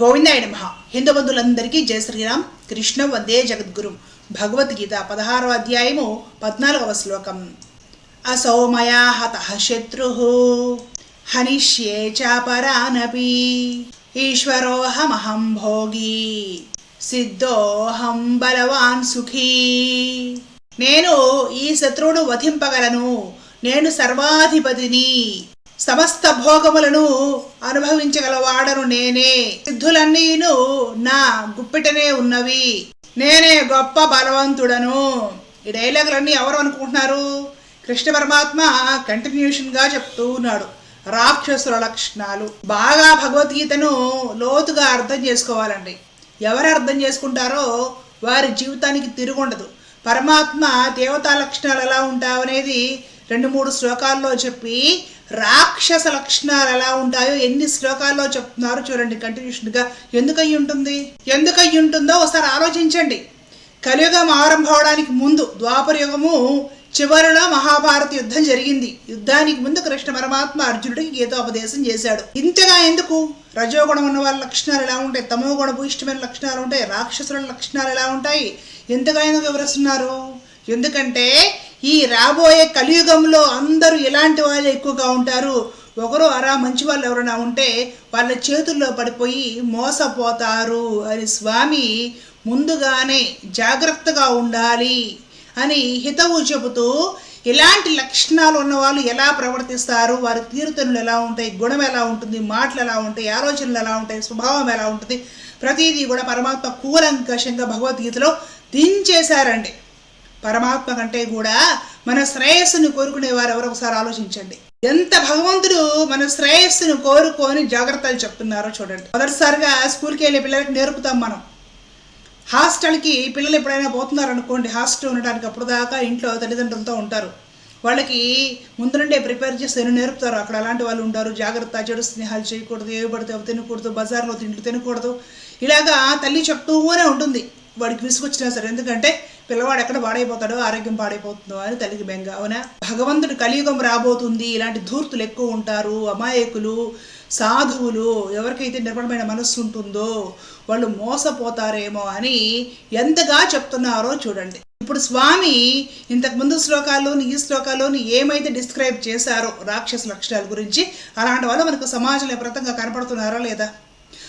గోవిందాయ నమ. హిందూ బంధువులందరికీ జయ శ్రీరామ్. కృష్ణ వందే జగద్గురు. భగవద్గీత పదహారవ అధ్యాయము పద్నాలుగవ శ్లోకం. అసౌ మయా హత శత్రు. హనిష్యే చాపరానపి. ఈశ్వరోహమహం భోగి. సిద్ధోహం బలవాన్ సుఖీ. నేను ఈ శత్రువును వధింపగలను. నేను సర్వాధిపతిని. సమస్త భోగములను అనుభవించగలవాడను నేనే. సిద్ధులన్నీను నా గుప్పిటనే ఉన్నవి. నేనే గొప్ప బలవంతుడను. ఈ డైలాగులన్నీ ఎవరు అనుకుంటున్నారు? కృష్ణ పరమాత్మ కంటిన్యూషన్గా చెప్తూ ఉన్నాడు. రాక్షసుల లక్షణాలు. బాగా భగవద్గీతను లోతుగా అర్థం చేసుకోవాలండి. ఎవరు అర్థం చేసుకుంటారో వారి జీవితానికి తిరుగుండదు. పరమాత్మ దేవతా లక్షణాలు ఎలా ఉంటావు అనేది రెండు మూడు శ్లోకాల్లో చెప్పి రాక్షస లక్షణాలు ఎలా ఉంటాయో ఎన్ని శ్లోకాల్లో చెప్తున్నారు చూడండి కంటిన్యూషన్గా. ఎందుకయ్యి ఉంటుంది? ఎందుకయ్యి ఉంటుందో ఒకసారి ఆలోచించండి. కలియుగం ఆరంభం అవడానికి ముందు ద్వాపర యుగము చివరిలో మహాభారత యుద్ధం జరిగింది. యుద్ధానికి ముందు కృష్ణ పరమాత్మ అర్జునుడికి గీతోపదేశం చేశాడు. ఇంతగా ఎందుకు? రజోగుణం ఉన్న వాళ్ళ లక్షణాలు ఎలా ఉంటాయి? తమో గుణ భూయిష్టమైన లక్షణాలు ఉంటాయి? రాక్షసుల లక్షణాలు ఎలా ఉంటాయి? ఎంతగా ఎందుకు వివరిస్తున్నారు? ఎందుకంటే ఈ రాబోయే కలియుగంలో అందరూ ఇలాంటి వాళ్ళు ఎక్కువగా ఉంటారు. ఒకరు అరా మంచి వాళ్ళు ఎవరైనా ఉంటే వాళ్ళ చేతుల్లో పడిపోయి మోసపోతారు. అని స్వామి ముందుగానే జాగ్రత్తగా ఉండాలి అని హితవు చెబుతూ ఇలాంటి లక్షణాలు ఉన్న వాళ్ళు ఎలా ప్రవర్తిస్తారు? వారి తీరుతనులు ఎలా ఉంటాయి? గుణం ఎలా ఉంటుంది? మాటలు ఎలా ఉంటాయి? ఆలోచనలు ఎలా ఉంటాయి? స్వభావం ఎలా ఉంటుంది? ప్రతిదీ కూడా పరమాత్మ కూలంకషంగా భగవద్గీతలో దించేశారండి. పరమాత్మ కంటే కూడా మన శ్రేయస్సును కోరుకునేవారు ఎవరో? ఒకసారి ఆలోచించండి. ఎంత భగవంతుడు మన శ్రేయస్సును కోరుకొని జాగ్రత్తలు చెప్తున్నారో చూడండి. మొదటిసారిగా స్కూల్కి వెళ్ళే పిల్లలకి నేర్పుతాం మనం. హాస్టల్కి పిల్లలు ఎప్పుడైనా పోతున్నారు అనుకోండి హాస్టల్ ఉండడానికి అప్పుడు దాకా ఇంట్లో తల్లిదండ్రులతో ఉంటారు. వాళ్ళకి ముందు నుండే ప్రిపేర్ చేసి నేను నేర్పుతారు అక్కడ అలాంటి వాళ్ళు ఉంటారు. జాగ్రత్త చెడు స్నేహాలు చేయకూడదు ఏవి పడితే అవి తినకూడదు బజార్లో తింట్లు తినకూడదు. ఇలాగా తల్లి చెప్తూనే ఉంటుంది. వాడికి విసుగొచ్చినా సరే. ఎందుకంటే పిల్లవాడు ఎక్కడ పాడైపోతాడో ఆరోగ్యం పాడైపోతుందో అని తల్లికి బెంగ. అవునా? భగవంతుడు కలియుగం రాబోతుంది ఇలాంటి ధూర్తులు ఎక్కువ ఉంటారు అమాయకులు సాధువులు ఎవరికైతే నిర్మలమైన మనస్సు ఉంటుందో వాళ్ళు మోసపోతారేమో అని ఎంతగా చెప్తున్నారో చూడండి. ఇప్పుడు స్వామి ఇంతకు ముందు శ్లోకాల్లోని ఈ శ్లోకాల్లోని ఏమైతే డిస్క్రైబ్ చేశారో రాక్షస లక్షణాల గురించి అలాంటి వాళ్ళు మనకు సమాజంలో ప్రతంగా కనపడుతున్నారా లేదా?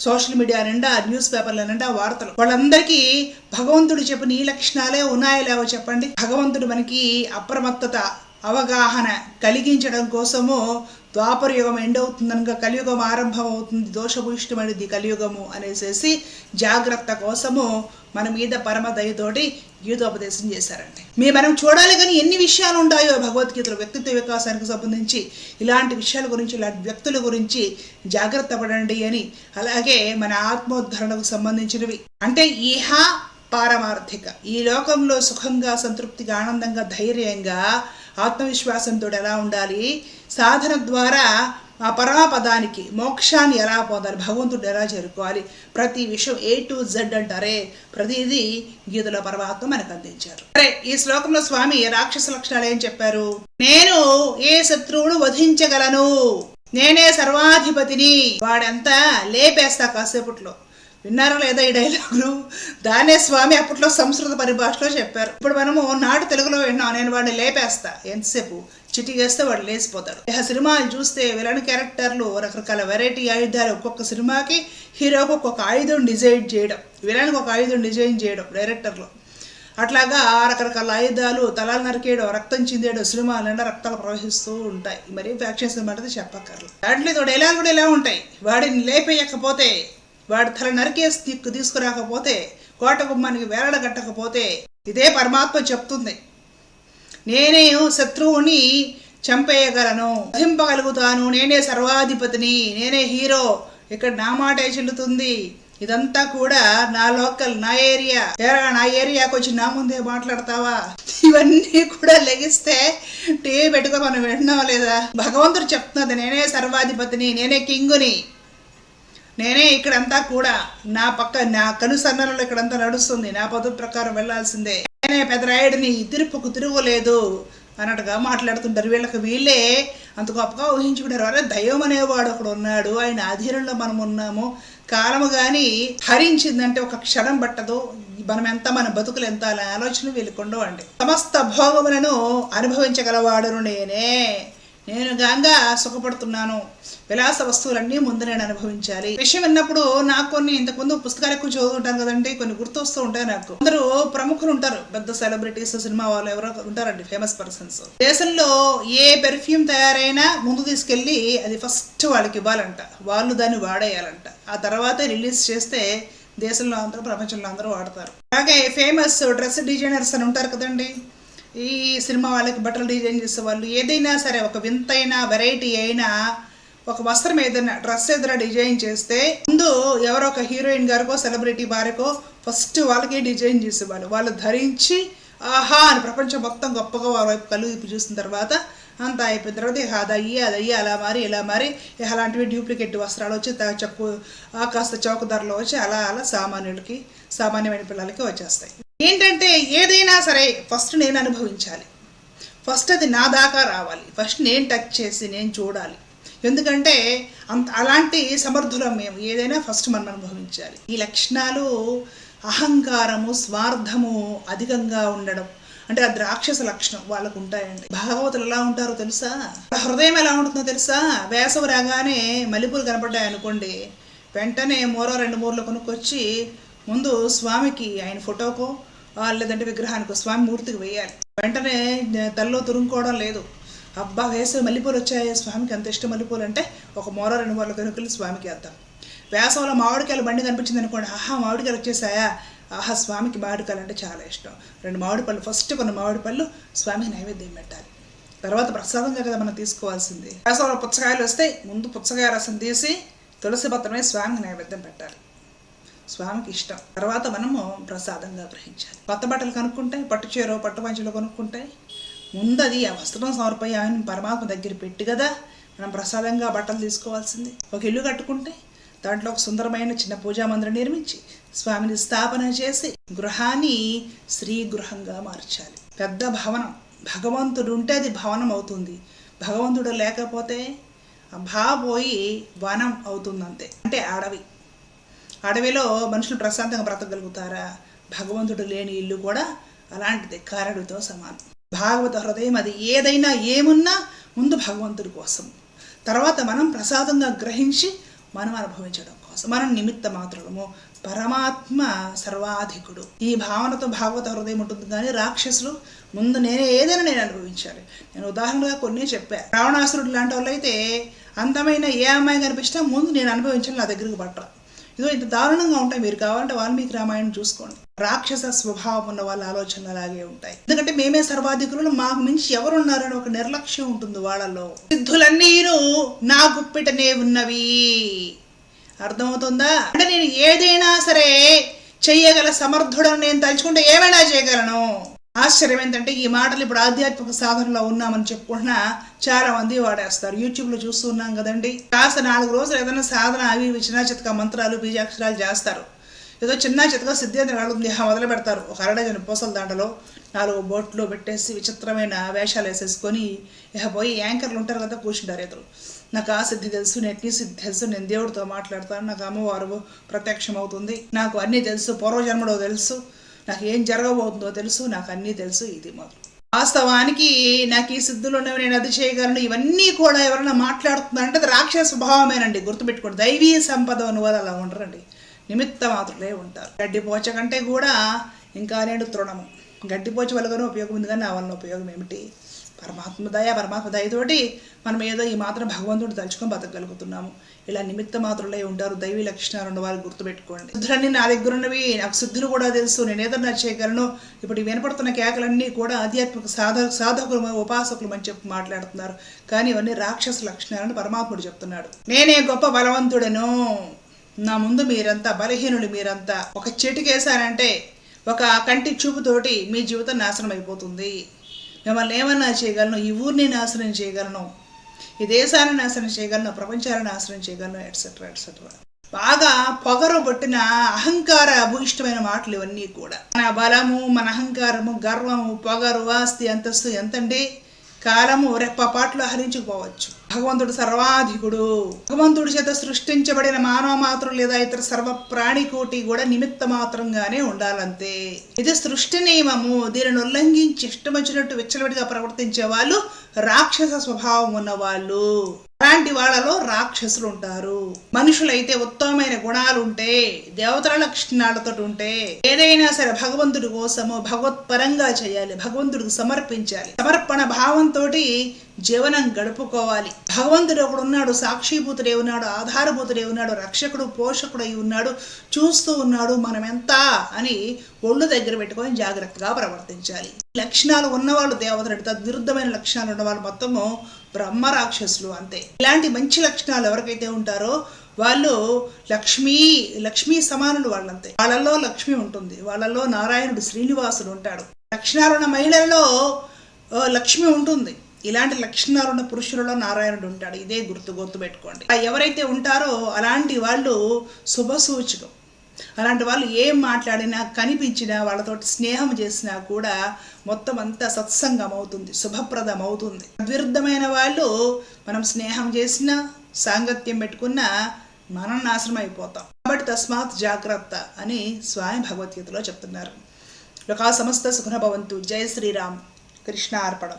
సోషల్ మీడియా నిండా న్యూస్ పేపర్ల నిండా వార్తలు. వాళ్ళందరికీ భగవంతుడు చెప్పిన ఈ లక్షణాలే ఉన్నాయో లేవో చెప్పండి. భగవంతుడు మనకి అప్రమత్తత అవగాహన కలిగించడం కోసము ద్వాపర యుగం ఎండవుతుందనగా కలియుగం ఆరంభం అవుతుంది దోషభూయిష్టమైనది కలియుగము అనేసేసి జాగ్రత్త కోసము మన మీద పరమ దయతోటి గీతోపదేశం చేశారండి. మీ మనం చూడాలి కానీ ఎన్ని విషయాలు ఉంటాయో భగవద్గీతలో వ్యక్తిత్వ వికాసానికి సంబంధించి ఇలాంటి విషయాల గురించి ఇలాంటి వ్యక్తుల గురించి జాగ్రత్త పడండి అని అలాగే మన ఆత్మోద్ధరణకు సంబంధించినవి. అంటే ఈహ పారమార్థిక. ఈ లోకంలో సుఖంగా సంతృప్తిగా ఆనందంగా ధైర్యంగా ఆత్మవిశ్వాసంతో ఎలా ఉండాలి? సాధన ద్వారా ఆ పరమపదానికి మోక్షాన్ని ఎలా పొందాలి? భగవంతుడు ఎలా చేరుకోవాలి? ప్రతి విషయం ఏ టు జెడ్ అంటారే. ప్రతిదీ గీతలో పరమాత్మ మనకు అందించారు. సరే ఈ శ్లోకంలో స్వామి రాక్షస లక్షణాలు ఏం చెప్పారు? నేను ఏ శత్రువును వధించగలను? నేనే సర్వాధిపతిని. వాడంతా లేపేస్తా కాసేపట్లో. విన్నారా లేదా ఈ డైలాగులు దానే స్వామి అప్పట్లో సంస్కృత పరిభాషలో చెప్పారు. ఇప్పుడు మనము నాటు తెలుగులో విన్నాం నేను వాడిని లేపేస్తా. ఎంతసేపు? చిటికేస్తే వాడు లేచిపోతాడు. ఇక సినిమాలు చూస్తే విలన్ క్యారెక్టర్లు రకరకాల వెరైటీ ఆయుధాలు ఒక్కొక్క సినిమాకి హీరోకి ఒక్కొక్క ఆయుధం డిజైన్ చేయడం విలన్కి ఒక ఆయుధం డిజైన్ చేయడం డైరెక్టర్లో. అట్లాగా రకరకాల ఆయుధాలు తలాలు నరికేయడం రక్తం చిందేయడం సినిమాలు నిండా రక్తాలు ప్రవహిస్తూ ఉంటాయి. మరి ఫ్యాక్షన్ సినిమా అంటే చెప్పక్కర్లు దాంట్లో డైలాగ్ కూడా ఇలా ఉంటాయి. వాడిని లేపేయకపోతే వాడి తల నరికేసి దిక్కు తీసుకురాకపోతే కోట గుమ్మానికి వేలాడగట్టకపోతే ఇదే పరమాత్మ చెప్తుంది. నేనే శత్రువుని చంపేయగలను. వధింపగలుగుతాను నేనే సర్వాధిపతిని. నేనే హీరో. ఇక్కడ నా మాటే చెల్లుతుంది. ఇదంతా కూడా నా లోకల్ నా ఏరియా. ఎరా నా ఏరియాకి వచ్చి నా ముందే మాట్లాడతావా? ఇవన్నీ కూడా లెగిస్తే టీవీ పెట్టుకో మనం వింటున్నాం లేదా? భగవంతుడు చెప్తున్నది నేనే సర్వాధిపతిని నేనే కింగుని. నేనే ఇక్కడంతా కూడా నా పక్క నా కనుసన్నలలో ఇక్కడంతా నడుస్తుంది. నా పద్ధతి ప్రకారం వెళ్ళాల్సిందే. నేనే పెదరాయుడిని తిరుపుకు తిరుగులేదు అన్నట్టుగా మాట్లాడుతుంటారు. వీళ్ళకి వీళ్ళే అంత గొప్పగా ఊహించుకుంటారు. అరే దైవం అనేవాడు ఒకడు ఉన్నాడు. ఆయన ఆధీనంలో మనం ఉన్నాము. కాలము కానీ హరించిందంటే ఒక క్షణం పట్టదు. మనం ఎంత మన బతుకులు ఎంత అనే ఆలోచన వీళ్ళకి ఉండవండి. సమస్త భోగములను అనుభవించగలవాడును నేనే. నేను గాంగా సుఖపడుతున్నాను. విలాస వస్తువులన్నీ ముందు నేను అనుభవించాలి. విషయం విన్నప్పుడు నాకు కొన్ని ఇంతకుముందు పుస్తకాలు ఎక్కువ చదువుతుంటాను కదండి కొన్ని గుర్తొస్తూ ఉంటాయి నాకు. అందరూ ప్రముఖులు ఉంటారు. పెద్ద సెలబ్రిటీస్ సినిమా వాళ్ళు ఎవరో ఉంటారండి ఫేమస్ పర్సన్స్ దేశంలో ఏ పెర్ఫ్యూమ్ తయారైనా ముందు తీసుకెళ్ళి అది ఫస్ట్ వాళ్ళకి ఇవ్వాలంట. వాళ్ళు దాన్ని వాడేయాలంట. ఆ తర్వాత రిలీజ్ చేస్తే దేశంలో అందరూ ప్రపంచంలో అందరూ వాడతారు. అలాగే ఫేమస్ డ్రెస్ డిజైనర్స్ అని ఉంటారు కదండి ఈ సినిమా వాళ్ళకి బట్టలు డిజైన్ చేసేవాళ్ళు ఏదైనా సరే ఒక వింతైన వెరైటీ అయినా ఒక వస్త్రం ఏదైనా డ్రెస్ ఏదైనా డిజైన్ చేస్తే ముందు ఎవరో ఒక హీరోయిన్ గారికో సెలబ్రిటీ వారికో ఫస్ట్ వాళ్ళకే డిజైన్ చేసేవాళ్ళు. వాళ్ళు ధరించి ఆహా అని ప్రపంచం మొత్తం గొప్పగా వాళ్ళ వైపు కళ్ళు చూసిన తర్వాత అంతా అయిపోయిన తర్వాత ఇక అది అయ్యి అది అయ్యి అలా మారి ఇలా మారి ఇక అలాంటివి డూప్లికేట్ వస్త్రాలు వచ్చి చక్కు కాస్త చౌక ధరలో వచ్చి అలా అలా సామాన్యులకి సామాన్యమైన పిల్లలకి వచ్చేస్తాయి. ఏంటంటే ఏదైనా సరే ఫస్ట్ నేను అనుభవించాలి. ఫస్ట్ అది నా దాకా రావాలి. ఫస్ట్ నేను టచ్ చేసి నేను చూడాలి. ఎందుకంటే అంత అలాంటి సమర్థులం మేము. ఏదైనా ఫస్ట్ మనం అనుభవించాలి. ఈ లక్షణాలు అహంకారము స్వార్థము అధికంగా ఉండడం. అంటే అది రాక్షస లక్షణం వాళ్ళకు ఉంటాయండి. భాగవతులు ఎలా ఉంటారో తెలుసా? హృదయం ఎలా ఉంటుందో తెలుసా? వేసవి రాగానే మల్లెపూలు కనపడ్డాయి అనుకోండి వెంటనే మూరో రెండు మూరలు కొనుక్కొచ్చి ముందు స్వామికి ఆయన ఫోటోకో లేదంటే విగ్రహానికి స్వామి మూర్తికి వేయాలి. వెంటనే తల్లో తురుముకోవడం లేదు. అబ్బా వేసవి మల్లెపూలు వచ్చాయి స్వామికి అంత ఇష్టం మల్లెపూలు అంటే ఒక మూర రెండు మూరలు కనుకలు స్వామికి వేద్దాం. వేసవిలో మామిడికాయలు బండి కనిపించింది అనుకోండి ఆహా మామిడికాయలు వచ్చేసాయా? ఆహా స్వామికి మామిడికాయలు అంటే చాలా ఇష్టం. రెండు మామిడి పళ్ళు ఫస్ట్ కొన్ని మామిడి పళ్ళు స్వామికి నైవేద్యం పెట్టాలి. తర్వాత ప్రసాదంగా కదా మనం తీసుకోవాల్సింది. వేసవిలో పుచ్చకాయలు వస్తే ముందు పుచ్చకాయ రసం తీసి తులసి పత్రమే స్వామికి నైవేద్యం పెట్టాలి. స్వామికి ఇష్టం. తర్వాత మనము ప్రసాదంగా గ్రహించాలి. కొత్త బట్టలు కనుక్కుంటాయి పట్టు చీర పట్టు పంచలు కొనుక్కుంటాయి ముందు అది ఆ వస్త్రం సమర్పై ఆయన పరమాత్మ దగ్గర పెట్టి కదా మనం ప్రసాదంగా బట్టలు తీసుకోవాల్సింది. ఒక ఇల్లు కట్టుకుంటే దాంట్లో ఒక సుందరమైన చిన్న పూజా మందిరం నిర్మించి స్వామిని స్థాపన చేసి గృహాన్ని శ్రీ గృహంగా మార్చాలి. పెద్ద భవనం. భగవంతుడు ఉంటే అది భవనం అవుతుంది. భగవంతుడు లేకపోతే ఆ భా పోయి వనం అవుతుంది అంతే అంటే అడవి. అడవిలో మనుషులు ప్రశాంతంగా బ్రతకగలుగుతారా? భగవంతుడు లేని ఇల్లు కూడా అలాంటిది కారడుతో సమానం. భాగవత హృదయం అది ఏదైనా ఏమున్నా ముందు భగవంతుడి కోసం. తర్వాత మనం ప్రసాదంగా గ్రహించి మనం అనుభవించడం కోసం. మనం నిమిత్త మాత్రము పరమాత్మ సర్వాధికుడు. ఈ భావనతో భాగవత హృదయం ఉంటుంది కానీ రాక్షసులు ముందు నేనే ఏదైనా నేను అనుభవించాలి. నేను ఉదాహరణగా కొన్ని చెప్పాను రావణాసురుడు లాంటి వాళ్ళు అయితే అందమైన ఏ అమ్మాయి కనిపించినా ముందు నేను అనుభవించాలి నా దగ్గరికి పట్టరా. ఇదో ఇంత దారుణంగా ఉంటాయి. మీరు కావాలంటే వాల్మీకి రామాయణం చూసుకోండి. రాక్షస స్వభావం ఉన్న వాళ్ళ ఆలోచనలు అలాగే ఉంటాయి. ఎందుకంటే మేమే సర్వాధికులను మాకు మించి ఎవరున్నారని ఒక నిర్లక్ష్యం ఉంటుంది వాళ్ళలో. సిద్ధులన్నీను నా గుప్పిటనే ఉన్నవి. అర్థమవుతుందా? అంటే నేను ఏదైనా సరే చెయ్యగల సమర్థుడని నేను తలుచుకుంటే ఏమైనా చేయగలను? ఆశ్చర్యం ఏంటంటే ఈ మాటలు ఇప్పుడు ఆధ్యాత్మిక సాధనలో ఉన్నామని చెప్పుకుంటున్నా చాలా మంది వాడేస్తారు. యూట్యూబ్లో చూస్తూ ఉన్నాం కదండి. కాస్త నాలుగు రోజులు ఏదైనా సాధన అవి ఇవి చిన్న చితక మంత్రాలు బీజాక్షరాలు చేస్తారు. ఏదో చిన్న చితక సిద్ధేంద్ర ఉంది మొదలు పెడతారు. ఒక అరడజన పూసల దాంట్లో నాలుగు బోట్లు పెట్టేసి విచిత్రమైన వేషాలు వేసేసుకొని ఇక పోయి యాంకర్లు ఉంటారు కదా కూర్చుంటారు ఇతరు నాకు ఆ సిద్ధి తెలుసు నేను సిద్ధి తెలుసు నేను దేవుడితో మాట్లాడతాను నాకు అమ్మవారు ప్రత్యక్షం అవుతుంది నాకు అన్నీ తెలుసు పూర్వజన్మలో తెలుసు. నాకు ఏం జరగబోతుందో తెలుసు నాకు అన్నీ తెలుసు ఇది మొదలు. వాస్తవానికి నాకు ఈ సిద్ధులు ఉన్నవి నేను అది చేయగలను ఇవన్నీ కూడా ఎవరైనా మాట్లాడుతున్నారంటే అది రాక్షస స్వభావమేనండి గుర్తుపెట్టుకోండి. దైవీ సంపద ఉన్న అలా ఉండరండి. నిమిత్త మాత్రులే ఉంటారు. గడ్డిపోచ కంటే కూడా ఇంకా నేను తృణము. గడ్డిపోచ వల్లగానే ఉపయోగం ఉంది కానీ నా వలన ఉపయోగం ఏమిటి? పరమాత్మ దయ పరమాత్మ దయతోటి మనం ఏదో ఈ మాత్రం భగవంతుడు తలుచుకొని బతకగలుగుతున్నాము. ఇలా నిమిత్త మాత్రులై ఉంటారు దైవీ లక్షణాలు ఉన్న వారు గుర్తుపెట్టుకోండి. శుద్ధులన్నీ నా దగ్గర ఉన్నవి నాకు శుద్ధులు కూడా తెలుసు. నేనేదన్నా చేయగలను. ఇప్పుడు వినపడుతున్న కేకలన్నీ కూడా ఆధ్యాత్మిక సాధ సాధకులు ఉపాసకులు అని చెప్పి మాట్లాడుతున్నారు. కానీ ఇవన్నీ రాక్షస లక్షణాలను పరమాత్ముడు చెప్తున్నాడు. నేనే గొప్ప బలవంతుడను. నా ముందు మీరంతా బలహీనులు మీరంతా. ఒక చెట్టుకేసానంటే ఒక కంటి చూపుతోటి మీ జీవితం నాశనం అయిపోతుంది మిమ్మల్ని ఏమన్నా చేయగలను? ఈ ఊరిని నాశనం చేయగలను. ఈ దేశాన్ని నాశనం చేయగలను ప్రపంచాన్ని నాశనం చేయగలను ఎట్సెట్రా ఎట్సెట్రా బాగా పొగరు పట్టిన అహంకార అభూయిష్టమైన మాటలు ఇవన్నీ కూడా. మన బలము మన అహంకారము గర్వము పొగరు ఆస్తి అంతస్తు ఎంతండి? కాలము రెప్పపాట్లు హరించుకుపోవచ్చు. భగవంతుడు సర్వాధికుడు. భగవంతుడి చేత సృష్టించబడిన మానవ మాత్రం లేదా ఇతర సర్వ ప్రాణికోటి కూడా నిమిత్త మాత్రంగానే ఉండాలంతే. ఇది సృష్టి నియమము. దీనిని ఉల్లంఘించి ఇష్టం వచ్చినట్టు విచ్చలవిడిగా ప్రవర్తించే వాళ్ళు రాక్షస స్వభావం ఉన్న వాళ్ళు అలాంటి వాళ్ళలో రాక్షసులు ఉంటారు. మనుషులైతే ఉత్తమమైన గుణాలు ఉంటే దేవతల లక్షణాలతో ఉంటే ఏదైనా సరే భగవంతుడి కోసము భగవత్పరంగా చేయాలి భగవంతుడికి సమర్పించాలి. సమర్పణ భావంతో జీవనం గడుపుకోవాలి. భగవంతుడు ఒకడు ఉన్నాడు సాక్షిభూతుడే ఉన్నాడు ఆధారభూతుడే ఉన్నాడు రక్షకుడు పోషకుడై ఉన్నాడు చూస్తూ ఉన్నాడు మనం ఎంత అని ఒళ్ళు దగ్గర పెట్టుకొని జాగ్రత్తగా ప్రవర్తించాలి. ఈ లక్షణాలు ఉన్నవాళ్ళు దేవతలు తద్విరుద్ధమైన లక్షణాలు ఉన్నవాళ్ళు మొత్తము బ్రహ్మ రాక్షసులు అంతే. ఇలాంటి మంచి లక్షణాలు ఎవరికైతే ఉంటారో వాళ్ళు లక్ష్మీ లక్ష్మీ సమానులు వాళ్ళంతే. వాళ్ళలో లక్ష్మి ఉంటుంది. వాళ్ళలో నారాయణుడు శ్రీనివాసుడు ఉంటాడు. లక్షణాలున్న మహిళల్లో లక్ష్మి ఉంటుంది. ఇలాంటి లక్షణాలున్న పురుషులలో నారాయణుడు ఉంటాడు. ఇదే గుర్తు గుర్తు పెట్టుకోండి ఎవరైతే ఉంటారో అలాంటి వాళ్ళు శుభ సూచకం. అలాంటి వాళ్ళు ఏం మాట్లాడినా కనిపించినా వాళ్ళతో స్నేహం చేసినా కూడా మొత్తం అంతా సత్సంగం అవుతుంది శుభప్రదం అవుతుంది. అద్విరుద్ధమైన వాళ్ళు మనం స్నేహం చేసినా సాంగత్యం పెట్టుకున్నా మనం నాశనం అయిపోతాం కాబట్టి తస్మాత్ జాగ్రత్త అని స్వామి భగవద్గీతలో చెప్తున్నారు. లోకా సమస్త సుఖనభవంతు జయ శ్రీరామ్. కృష్ణ అర్పణం.